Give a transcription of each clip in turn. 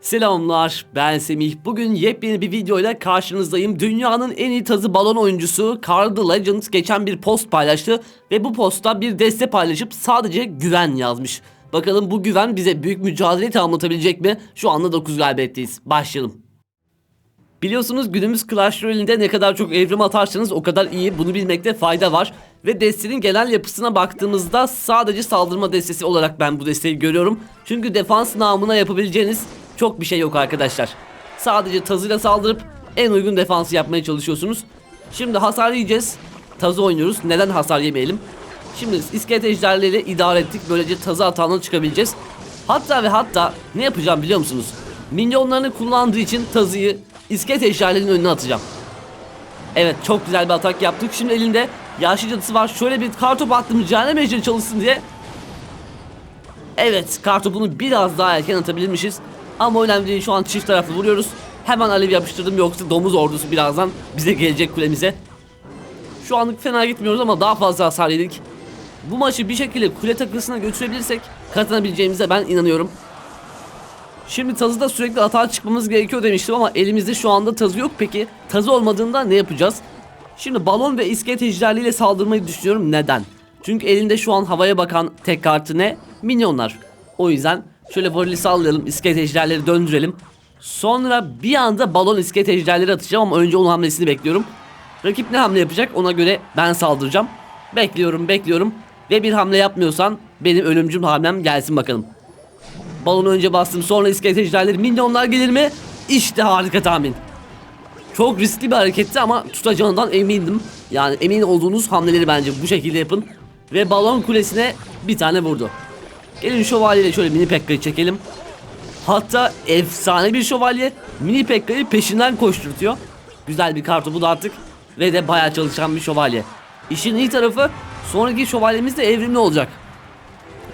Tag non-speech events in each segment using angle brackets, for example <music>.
Selamlar ben Semih. Bugün yepyeni bir videoyla karşınızdayım. Dünyanın en iyi tazı balon oyuncusu Carl the Legend geçen bir post paylaştı ve bu postta bir deste paylaşıp sadece güven yazmış. Bakalım bu güven bize büyük mücadele tamamlatabilecek mi? Şu anda 9 galibiyetteyiz. Başlayalım. Biliyorsunuz günümüz Clash Royale'inde ne kadar çok evrim atarsanız o kadar iyi. Bunu bilmekte fayda var. Ve destenin genel yapısına baktığımızda sadece saldırma destesi olarak ben bu desteği görüyorum. Çünkü defans namına yapabileceğiniz çok bir şey yok arkadaşlar. Sadece tazıyla saldırıp en uygun defansı yapmaya çalışıyorsunuz. Şimdi hasar yiyeceğiz. Tazı oynuyoruz. Neden hasar yemeyelim? Şimdi iskelet ejderleriyle idare ettik. Böylece tazı hatanına çıkabileceğiz. Hatta ve hatta ne yapacağım biliyor musunuz? Minyonlarını kullandığı için tazıyı iskelet ejderlerinin önüne atacağım. Evet çok güzel bir atak yaptık. Şimdi elinde yaşlı cadısı var. Şöyle bir kartopu attım cehennem ejderi çalışsın diye. Evet kartopunu biraz daha erken atabilirmişiz. Ama önemli değil şu an çift taraflı vuruyoruz. Hemen alev yapıştırdım yoksa domuz ordusu birazdan bize gelecek kulemize. Şu anlık fena gitmiyoruz ama daha fazla hasar yedik. Bu maçı bir şekilde kule takısına götürebilirsek kazanabileceğimize ben inanıyorum. Şimdi tazıda sürekli atağa çıkmamız gerekiyor demiştim ama elimizde şu anda tazı yok. Peki tazı olmadığında ne yapacağız? Şimdi balon ve iskelet ejderliğiyle saldırmayı düşünüyorum. Neden? Çünkü elinde şu an havaya bakan tek kartı ne? Minyonlar. O yüzden şöyle varili sallayalım. iskelet ejderleri döndürelim. Sonra bir anda balon iskelet ejderleri atacağım ama önce onun hamlesini bekliyorum. Rakip ne hamle yapacak ona göre ben saldıracağım. Bekliyorum bekliyorum. Ve bir hamle yapmıyorsan benim ölümcül hamlem gelsin bakalım. Balonu önce bastım sonra iskelet ejderleri minyonlar gelir mi? İşte harika tahmin. Çok riskli bir hareketti ama tutacağından emindim. Yani emin olduğunuz hamleleri bence bu şekilde yapın. Ve balon kulesine bir tane vurdu. Gelin şövalyeyle şöyle mini pekka'yı çekelim. Hatta efsane bir şövalye mini pekka'yı peşinden koşturtuyor. Güzel bir kartı bu da artık. Ve de bayağı çalışan bir şövalye. İşin iyi tarafı sonraki şövalyemiz de evrimli olacak.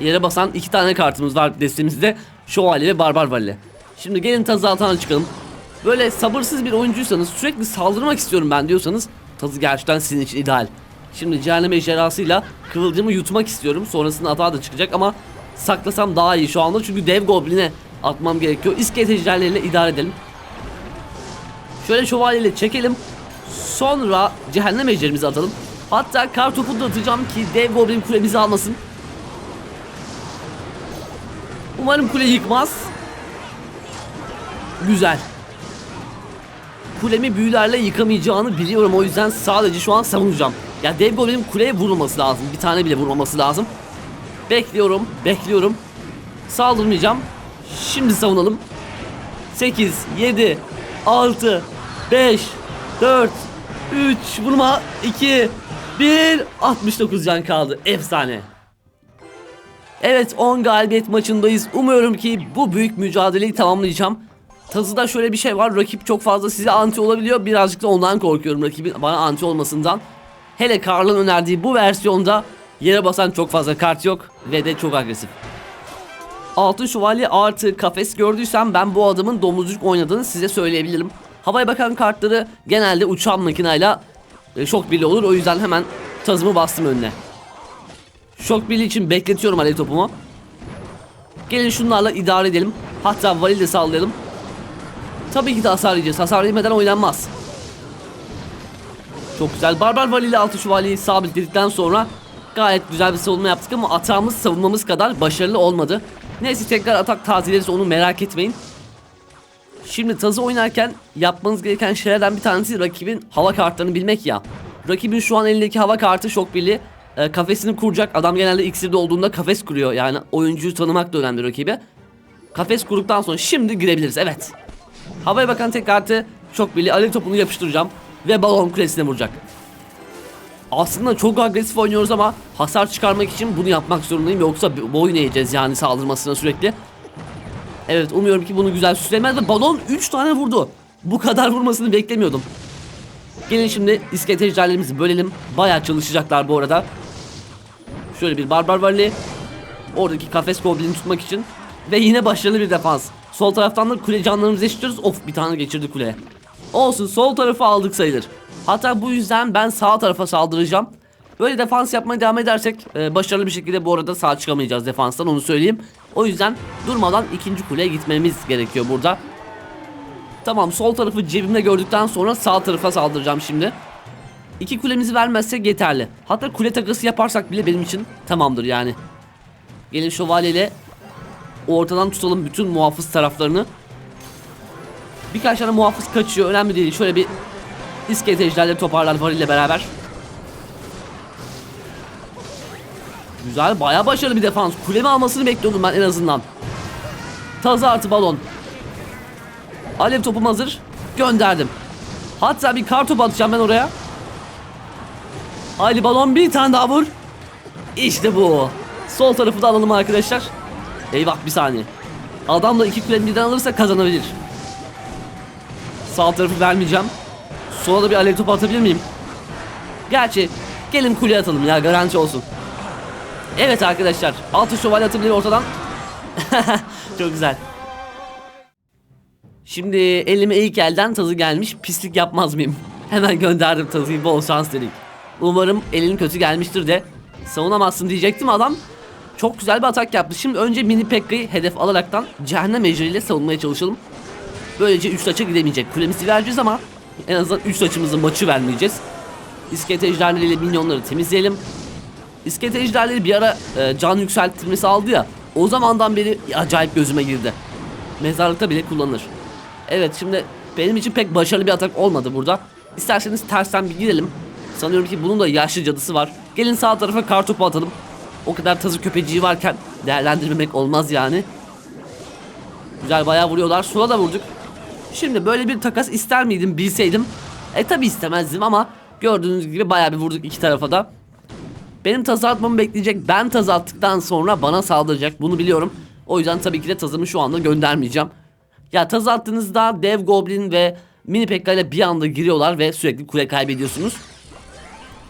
Yere basan iki tane kartımız var destemizde. Şövalye ve Barbar Vali. Şimdi gelin tazı altına çıkalım. Böyle sabırsız bir oyuncuysanız sürekli saldırmak istiyorum ben diyorsanız tazı gerçekten sizin için ideal. Şimdi cehennem ejderhasıyla kıvılcımı yutmak istiyorum. Sonrasında atağa da çıkacak ama saklasam daha iyi şu anda. Çünkü dev gobline atmam gerekiyor. İskelet ejderleriyle idare edelim. Şöyle şövalyeyle çekelim. Sonra cehennem ejderimizi atalım. Hatta kar topu da atacağım ki dev goblin kulemizi almasın. Umarım kule yıkmaz. Güzel. Kulemi büyülerle yıkamayacağını biliyorum o yüzden sadece şu an savunacağım. Ya dev golemin kuleye vurulması lazım. Bir tane bile vurmaması lazım. Bekliyorum, bekliyorum. Saldırmayacağım. Şimdi savunalım. 8, 7, 6, 5, 4, 3, vurma, 2, 1, 69 can kaldı. Efsane. Evet 10 galibiyet maçındayız. Umuyorum ki bu büyük mücadeleyi tamamlayacağım. Tazıda şöyle bir şey var. Rakip çok fazla size anti olabiliyor. Birazcık da ondan korkuyorum rakibin bana anti olmasından. Hele Karl'ın önerdiği bu versiyonda yere basan çok fazla kart yok ve de çok agresif. Altın şövalye artı kafes gördüysem ben bu adamın domuzcuk oynadığını size söyleyebilirim. Havaya bakan kartları genelde uçan makinayla e, şok birliği olur. O yüzden hemen tazımı bastım önüne. Şok birliği için bekletiyorum alev topumu. Gelin şunlarla idare edelim. Hatta varil de sallayalım. Tabii ki de hasar yiyeceğiz. Hasar yemeden oynanmaz. Çok güzel. Barbar Vali ile altı şövalyeyi sabitledikten sonra gayet güzel bir savunma yaptık ama atağımız savunmamız kadar başarılı olmadı. Neyse tekrar atak tazeleriz onu merak etmeyin. Şimdi tazı oynarken yapmanız gereken şeylerden bir tanesi rakibin hava kartlarını bilmek ya. Rakibin şu an elindeki hava kartı şok birliği e, kafesini kuracak. Adam genelde iksirde olduğunda kafes kuruyor. Yani oyuncuyu tanımak da önemli rakibe. Kafes kurduktan sonra şimdi girebiliriz. Evet. Havaya bakan tek kartı çok birliği alev topunu yapıştıracağım. Ve balon kulesine vuracak. Aslında çok agresif oynuyoruz ama hasar çıkarmak için bunu yapmak zorundayım. Yoksa boyun eğeceğiz yani saldırmasına sürekli. Evet umuyorum ki bunu güzel süslemez ve balon 3 tane vurdu. Bu kadar vurmasını beklemiyordum. Gelin şimdi iskelet ejderlerimizi bölelim. Bayağı çalışacaklar bu arada. Şöyle bir barbar varlığı. Oradaki kafes goblini tutmak için. Ve yine başarılı bir defans. Sol taraftan da kule canlarımızı eşitiyoruz. Of bir tane geçirdi kuleye. Olsun sol tarafı aldık sayılır. Hatta bu yüzden ben sağ tarafa saldıracağım. Böyle defans yapmaya devam edersek e, başarılı bir şekilde bu arada sağ çıkamayacağız defanstan onu söyleyeyim. O yüzden durmadan ikinci kuleye gitmemiz gerekiyor burada. Tamam sol tarafı cebimde gördükten sonra sağ tarafa saldıracağım şimdi. İki kulemizi vermezsek yeterli. Hatta kule takası yaparsak bile benim için tamamdır yani. Gelin şövalyeyle ortadan tutalım bütün muhafız taraflarını. Birkaç tane muhafız kaçıyor önemli değil. Şöyle bir iskelet ejderleri toparlar var ile beraber. Güzel bayağı başarılı bir defans. Kulemi almasını bekliyordum ben en azından. Tazı artı balon. Alev topum hazır. Gönderdim. Hatta bir kar topu atacağım ben oraya. Ali balon bir tane daha vur. İşte bu. Sol tarafı da alalım arkadaşlar. Eyvah bir saniye. Adamla iki kule birden alırsa kazanabilir. Sağ tarafı vermeyeceğim. Sola da bir alev topu atabilir miyim? Gerçi gelin kule atalım ya garanti olsun. Evet arkadaşlar. Altı şövalye atabilir ortadan. <laughs> Çok güzel. Şimdi elime ilk elden tazı gelmiş. Pislik yapmaz mıyım? <laughs> Hemen gönderdim tazıyı bol şans dedik. Umarım elin kötü gelmiştir de savunamazsın diyecektim adam. Çok güzel bir atak yaptı. Şimdi önce mini Pekka'yı hedef alaraktan cehennem ejderiyle savunmaya çalışalım. Böylece 3 taça gidemeyecek. Kulemizi vereceğiz ama en azından 3 taçımızın maçı vermeyeceğiz. İskelet ejderleriyle minyonları temizleyelim. İskelet ejderleri bir ara e, can yükseltmesi aldı ya. O zamandan beri acayip gözüme girdi. Mezarlıkta bile kullanılır. Evet şimdi benim için pek başarılı bir atak olmadı burada. İsterseniz tersten bir girelim. Sanıyorum ki bunun da yaşlı cadısı var. Gelin sağ tarafa kartopu atalım. O kadar tazı köpeciği varken değerlendirmemek olmaz yani. Güzel bayağı vuruyorlar. Sula da vurduk. Şimdi böyle bir takas ister miydim bilseydim. E tabi istemezdim ama gördüğünüz gibi bayağı bir vurduk iki tarafa da. Benim tazı atmamı bekleyecek. Ben tazı attıktan sonra bana saldıracak. Bunu biliyorum. O yüzden tabii ki de tazımı şu anda göndermeyeceğim. Ya tazı attığınızda dev goblin ve mini pekka ile bir anda giriyorlar ve sürekli kule kaybediyorsunuz.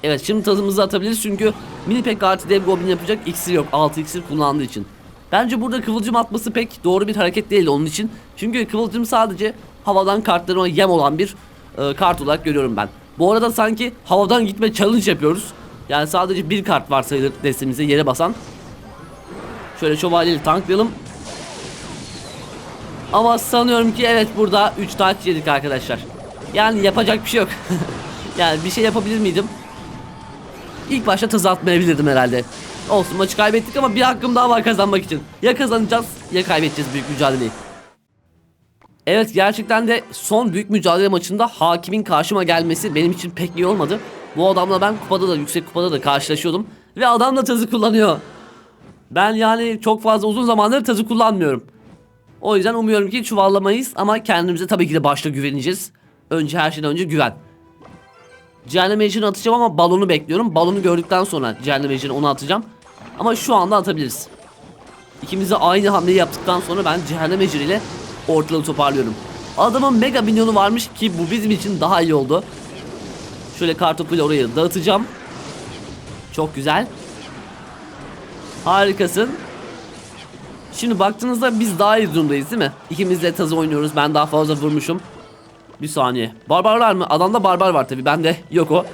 Evet şimdi tazımızı atabiliriz çünkü mini pekka artı dev goblin yapacak iksir yok. 6 iksir kullandığı için. Bence burada kıvılcım atması pek doğru bir hareket değil onun için. Çünkü kıvılcım sadece havadan kartlarıma yem olan bir e, kart olarak görüyorum ben. Bu arada sanki havadan gitme challenge yapıyoruz. Yani sadece bir kart var sayılır destemize yere basan. Şöyle şövalyeli tanklayalım. Ama sanıyorum ki evet burada 3 taç yedik arkadaşlar. Yani yapacak bir şey yok. <laughs> yani bir şey yapabilir miydim? İlk başta tazı atmayabilirdim herhalde. Olsun maçı kaybettik ama bir hakkım daha var kazanmak için. Ya kazanacağız ya kaybedeceğiz büyük mücadeleyi. Evet gerçekten de son büyük mücadele maçında hakimin karşıma gelmesi benim için pek iyi olmadı. Bu adamla ben kupada da yüksek kupada da karşılaşıyordum. Ve adam da tazı kullanıyor. Ben yani çok fazla uzun zamandır tazı kullanmıyorum. O yüzden umuyorum ki çuvallamayız ama kendimize tabii ki de başta güveneceğiz. Önce her şeyden önce güven. Cehennem Ejder'ini atacağım ama balonu bekliyorum. Balonu gördükten sonra Cehennem Ejder'ini onu atacağım. Ama şu anda atabiliriz. İkimiz de aynı hamleyi yaptıktan sonra ben Cehennem Ejder ile ortalığı toparlıyorum. Adamın mega minyonu varmış ki bu bizim için daha iyi oldu. Şöyle kartopuyla orayı dağıtacağım. Çok güzel. Harikasın. Şimdi baktığınızda biz daha iyi durumdayız değil mi? İkimiz de tazı oynuyoruz. Ben daha fazla vurmuşum. Bir saniye. Barbarlar mı? Adamda barbar var tabi. Bende yok o.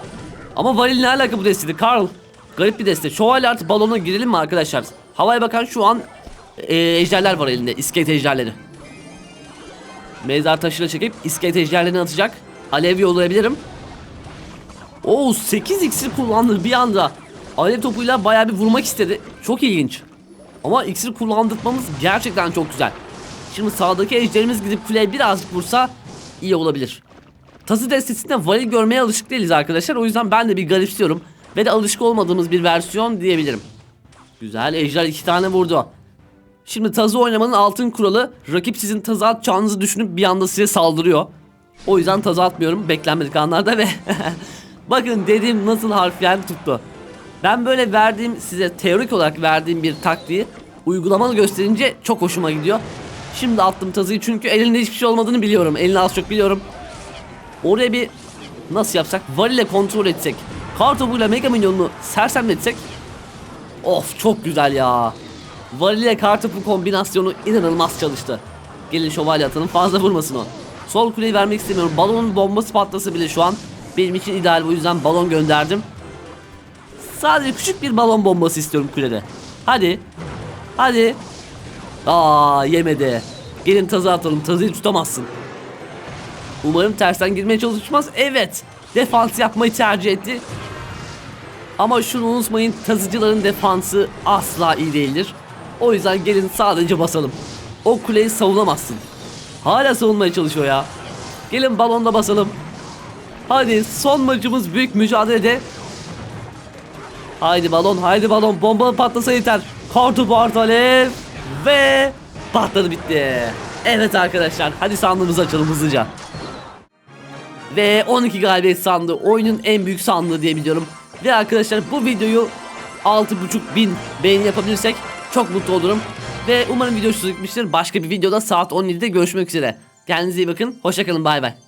Ama varil ne alaka bu desteydi? Karl. Garip bir deste. Şövalye artı balona girelim mi arkadaşlar? Havaya bakan şu an e, ejderler var elinde. İskelet ejderleri. Mezar taşıyla çekip iskelet ejderlerini atacak. Alev yollayabilirim. Oo 8 iksir kullandı bir anda. Alev topuyla bayağı bir vurmak istedi. Çok ilginç. Ama iksir kullandırmamız gerçekten çok güzel. Şimdi sağdaki ejderimiz gidip kuleye birazcık vursa iyi olabilir. Tazı destesinde varil görmeye alışık değiliz arkadaşlar. O yüzden ben de bir garipsiyorum. Ve de alışık olmadığımız bir versiyon diyebilirim. Güzel ejder iki tane vurdu. Şimdi tazı oynamanın altın kuralı rakip sizin tazı atacağınızı düşünüp bir anda size saldırıyor. O yüzden tazı atmıyorum beklenmedik anlarda ve <laughs> bakın dediğim nasıl harfiyen tuttu. Ben böyle verdiğim size teorik olarak verdiğim bir taktiği uygulamalı gösterince çok hoşuma gidiyor. Şimdi attım tazıyı çünkü elinde hiçbir şey olmadığını biliyorum. Elini az çok biliyorum. Oraya bir nasıl yapsak? Var ile kontrol etsek. Kartopuyla mega minyonunu sersemletsek. Of çok güzel ya. Var ile kartopu kombinasyonu inanılmaz çalıştı. Gelin şövalye atalım fazla vurmasın o. Sol kuleyi vermek istemiyorum. Balonun bombası patlası bile şu an benim için ideal. Bu yüzden balon gönderdim. Sadece küçük bir balon bombası istiyorum kulede. Hadi. Hadi. Aa yemedi. Gelin tazı atalım. Tazıyı tutamazsın. Umarım tersten girmeye çalışmaz. Evet. Defans yapmayı tercih etti. Ama şunu unutmayın. Tazıcıların defansı asla iyi değildir. O yüzden gelin sadece basalım. O kuleyi savunamazsın. Hala savunmaya çalışıyor ya. Gelin balonla basalım. Hadi son maçımız büyük mücadelede. Haydi balon, haydi balon. Bomba patlasa yeter. Kartu alev ve patladı bitti. Evet arkadaşlar, hadi sandığımızı açalım hızlıca. Ve 12 galibiyet sandığı oyunun en büyük sandığı diye biliyorum. Ve arkadaşlar bu videoyu 6.5 bin beğeni yapabilirsek çok mutlu olurum. Ve umarım video hoşunuza gitmiştir. Başka bir videoda saat 17'de görüşmek üzere. Kendinize iyi bakın. Hoşçakalın bay bay.